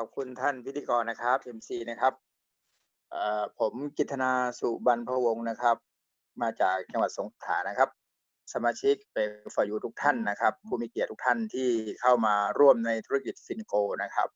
ขอบคุณท่านพิธีกรนะครับ MC นะครับผมกิตนาสุบรรพวงศ์นะครับ มาจากจังหวัดสงขลานะครับ สมาชิกเป็นฟอยูทุกท่านนะครับ ผู้มีเกียรติทุกท่านที่เข้ามาร่วมในธุรกิจฟินโกนะครับ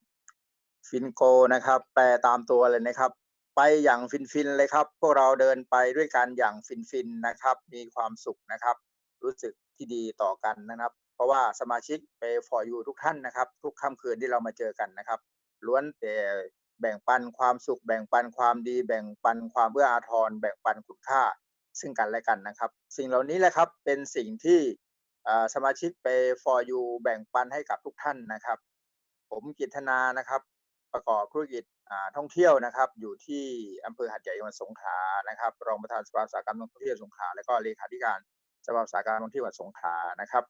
ฟินโกนะครับ แปลตามตัวเลยนะครับ ไปอย่างฟินฟินเลยครับ พวกเราเดินไปด้วยกันอย่างฟินฟินนะครับ มีความสุขนะครับ รู้สึกที่ดีต่อกันนะครับ เพราะว่าสมาชิกเปฟอร์ยูทุกท่านนะครับ ทุกค่ำคืนที่เรามาเจอกันนะครับ ล้วนแต่แบ่งปันความสุข แบ่งปันความดี แบ่งปันความเอื้ออาทร แบ่งปันคุณค่า ซึ่งกันและกันนะครับ สิ่งเหล่านี้แหละครับเป็นสิ่งที่สมาชิกไป for you แบ่งปันให้กับทุกท่านนะครับ ผมกิตนานะครับ ประกอบธุรกิจท่องเที่ยวนะครับ อยู่ที่อำเภอหัดใหญ่จังหวัดสงขลานะครับ รองประธานสภาสาหกรรมท่องเที่ยวสงขลาและก็เลขาธิการสภาสาหกรรมท่องเที่ยวจังหวัดสงขลานะครับ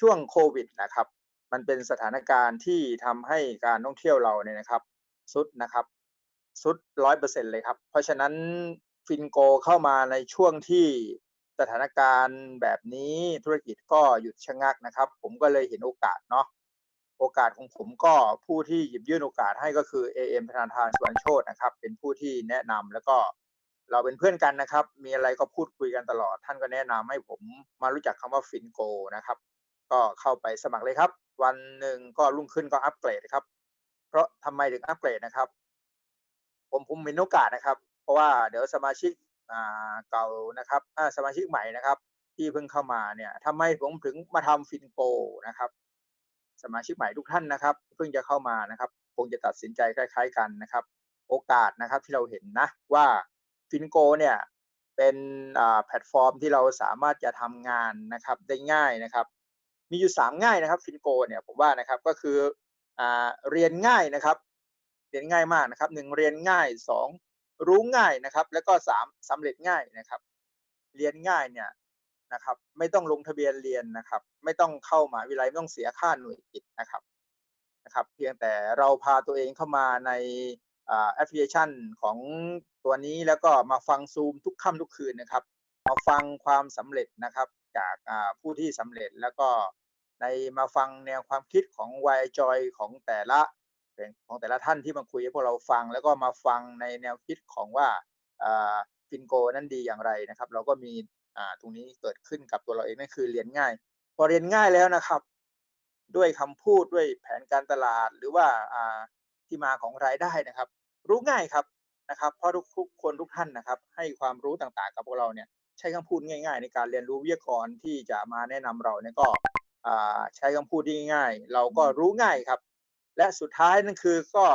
ช่วงโควิดนะครับ มันเป็นสถานการณ์ที่ทำให้การท่องเที่ยวเราเนี่ยนะครับสุดนะครับสุดร้อยเปอร์เซ็นเลยครับ เพราะฉะนั้นฟินโกเข้ามาในช่วงที่สถานการณ์แบบนี้ธุรกิจก็หยุดชะงักนะครับ ผมก็เลยเห็นโอกาสเนาะโอกาสของผมก็ผู้ที่หยิบยื่นโอกาสให้ก็คือ AM ธนาธานสุวรรณโชตนะครับ เป็นผู้ที่แนะนำแล้วก็เราเป็นเพื่อนกันนะครับ มีอะไรก็พูดคุยกันตลอด ท่านก็แนะนำให้ผมมารู้จักคำว่าฟินโกนะครับ ก็เข้าไปสมัครเลยครับ วันหนึ่งก็รุ่งขึ้นก็อัปเกรดครับ เพราะทำไมถึงอัปเกรดนะครับ ผมผมมีโอกาสนะครับ เพราะว่าเดี๋ยวสมาชิกเก่านะครับสมาชิกใหม่นะครับ ที่เพิ่งเข้ามาเนี่ยทำไมผมถึงมาทำฟินโกนะครับ สมาชิกใหม่ทุกท่านนะครับ เพิ่งจะเข้ามานะครับคงจะตัดสินใจคล้าย ๆ กันนะครับ โอกาสนะครับที่เราเห็นนะว่าฟินโกเนี่ยเป็นแพลตฟอร์มที่เราสามารถจะทำงานนะครับได้ง่ายนะครับ มีอยู่สามง่ายนะครับฟินโกเนี่ยผมว่านะครับก็คืออ่าเรียนง่ายนะครับ เรียนง่ายมากนะครับหนึ่งเรียนง่ายสองรู้ง่ายนะครับ แล้วก็สามสำเร็จง่ายนะครับ เรียนง่ายเนี่ยนะครับ ไม่ต้องลงทะเบียนเรียนนะครับ ไม่ต้องเข้ามาวิทยาลัยไม่ต้องเสียค่าหน่วยกิตนะครับนะครับ เพียงแต่เราพาตัวเองเข้ามาในแอปพลิเคชันของตัวนี้แล้วก็มาฟังซูมทุกค่ำทุกคืนนะครับ มาฟังความสำเร็จนะครับ จากอ่าผู้ที่สำเร็จแล้วก็ ในมาฟังแนวความคิดของวายจอยของแต่ละของแต่ละท่านที่มาคุยให้พวกเราฟัง แล้วก็มาฟังในแนวคิดของว่าฟินโกนั้นดีอย่างไรนะครับ เราก็มีตรงนี้เกิดขึ้นกับตัวเราเองนั่นคือเรียนง่าย พอเรียนง่ายแล้วนะครับ ด้วยคำพูดด้วยแผนการตลาดหรือว่าที่มาของรายได้นะครับ รู้ง่ายครับนะครับเพราะทุกทุกคนทุกท่านนะครับ ให้ความรู้ต่างๆ กับพวกเราเนี่ยใช้คำพูดง่าย ๆ ในการเรียนรู้วิทยากรที่จะมาแนะนำเราเนี่ยก็ ใช้คำพูดที่ง่ายๆเราก็รู้ง่ายครับ และสุดท้ายนั่นคือก็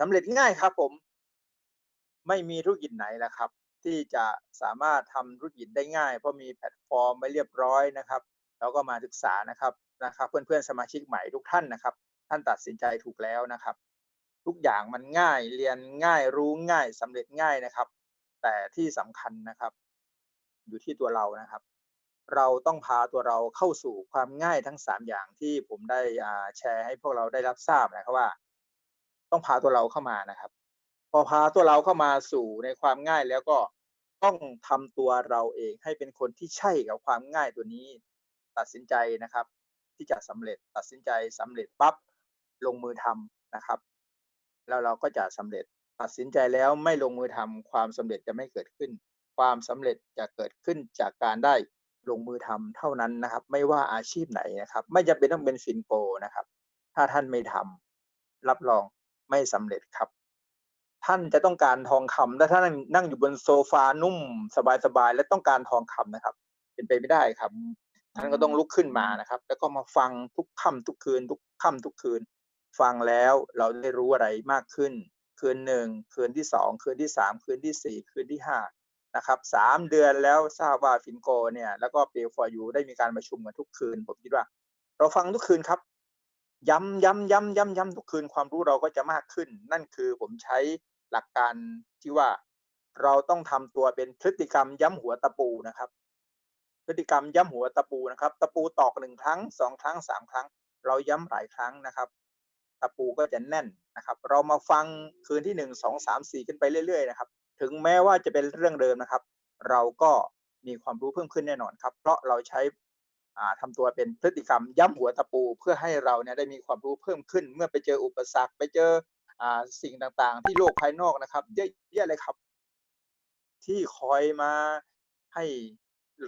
สำเร็จง่ายครับผม ไม่มีธุรกิจไหนแหละครับ ที่จะสามารถทำธุรกิจได้ง่าย เพราะมีแพลตฟอร์มไว้เรียบร้อยนะครับเราก็มาศึกษานะครับนะครับ เพื่อนๆสมาชิกใหม่ทุกท่านนะครับ ท่านตัดสินใจถูกแล้วนะครับ ทุกอย่างมันง่ายเรียนง่ายรู้ง่ายสำเร็จง่ายนะครับ แต่ที่สำคัญนะครับ อยู่ที่ตัวเรานะครับ เราต้องพาตัวเราเข้าสู่ความง่ายทั้งสามอย่างที่ผมได้แชร์ให้พวกเราได้รับทราบนะครับว่า ต้องพาตัวเราเข้ามานะครับ พอพาตัวเราเข้ามาสู่ในความง่ายแล้วก็ต้องทำตัวเราเองให้เป็นคนที่ใช่กับความง่ายตัวนี้ ตัดสินใจนะครับ ที่จะสำเร็จตัดสินใจสำเร็จปั๊บลงมือทำนะครับ แล้วเราก็จะสำเร็จตัดสินใจแล้วไม่ลงมือทำความสำเร็จจะไม่เกิดขึ้น ความสำเร็จจะเกิดขึ้นจากการได้ ลงมือทำเท่านั้นนะครับ ไม่ว่าอาชีพไหนนะครับ ไม่จำเป็นต้องเป็นฟินโกนะครับ ถ้าท่านไม่ทำรับรองไม่สำเร็จครับ ท่านจะต้องการทองคำถ้าท่านนั่งอยู่บนโซฟานุ่มสบายๆและต้องการทองคำนะครับ เป็นไปไม่ได้ครับ ท่านก็ต้องลุกขึ้นมานะครับ แล้วก็มาฟังทุกค่ำทุกคืน ทุกค่ำทุกคืน ฟังแล้วเราได้รู้อะไรมากขึ้น คืนหนึ่งคืนที่สองคืนที่สามคืนที่สี่คืนที่ห้า นะครับสามเดือนแล้วทราบว่าฟินโกเนี่ยแล้วก็เปฟอร์ยูได้มีการประชุมกันทุกคืน ผมคิดว่า เราฟังทุกคืนครับ ย้ำย้ำย้ำย้ำย้ำทุกคืนความรู้เราก็จะมากขึ้น นั่นคือผมใช้หลักการที่ว่าเราต้องทำตัวเป็นพฤติกรรมย้ำหัวตะปูนะครับ พฤติกรรมย้ำหัวตะปูนะครับ ตะปูตอกหนึ่งครั้งสองครั้งสามครั้ง เราย้ำหลายครั้งนะครับ ตะปูก็จะแน่นนะครับ เรามาฟังคืนที่หนึ่งสองสามสี่ขึ้นไปเรื่อยๆนะครับ ถึงแม้ว่าจะเป็นเรื่องเดิมนะครับ เราก็มีความรู้เพิ่มขึ้นแน่นอนครับ เพราะเราใช้อ่าทำตัวเป็นพฤติกรรมย้ำหัวตะปู เพื่อให้เราเนี่ยได้มีความรู้เพิ่มขึ้น เมื่อไปเจออุปสรรคไปเจอสิ่งต่างๆ ที่โลกภายนอกนะครับเยอะแยะเลยครับ ที่คอยมาให้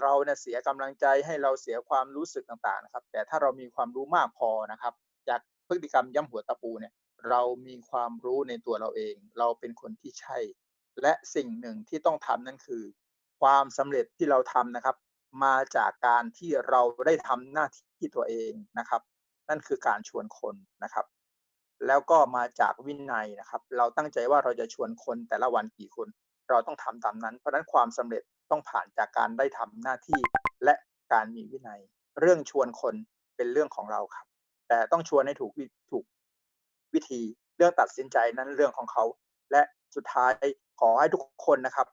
เราเนี่ยเสียกำลังใจให้เราเสียความรู้สึกต่างๆนะครับ แต่ถ้าเรามีความรู้มากพอนะครับ จากพฤติกรรมย้ำหัวตะปูเนี่ย เรามีความรู้ในตัวเราเอง เราเป็นคนที่ใช่ และสิ่งหนึ่งที่ต้องทำนั่นคือ ความสำเร็จที่เราทำนะครับ มาจากการที่เราได้ทำหน้าที่ตัวเองนะครับ นั่นคือการชวนคนนะครับ แล้วก็มาจากวินัยนะครับ เราตั้งใจว่าเราจะชวนคนแต่ละวันกี่คน เราต้องทำตามนั้น เพราะนั้นความสำเร็จต้องผ่านจากการได้ทำหน้าที่และการมีวินัย เรื่องชวนคนเป็นเรื่องของเราครับ แต่ต้องชวนให้ถูกวิถูกวิธีเรื่องตัดสินใจนั้นเรื่องของเขา และ สุดท้ายขอให้ทุกคนนะครับ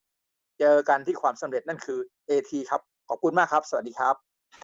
เจอกันที่ความสำเร็จนั่นคือ AT ครับ ขอบคุณมากครับ สวัสดีครับ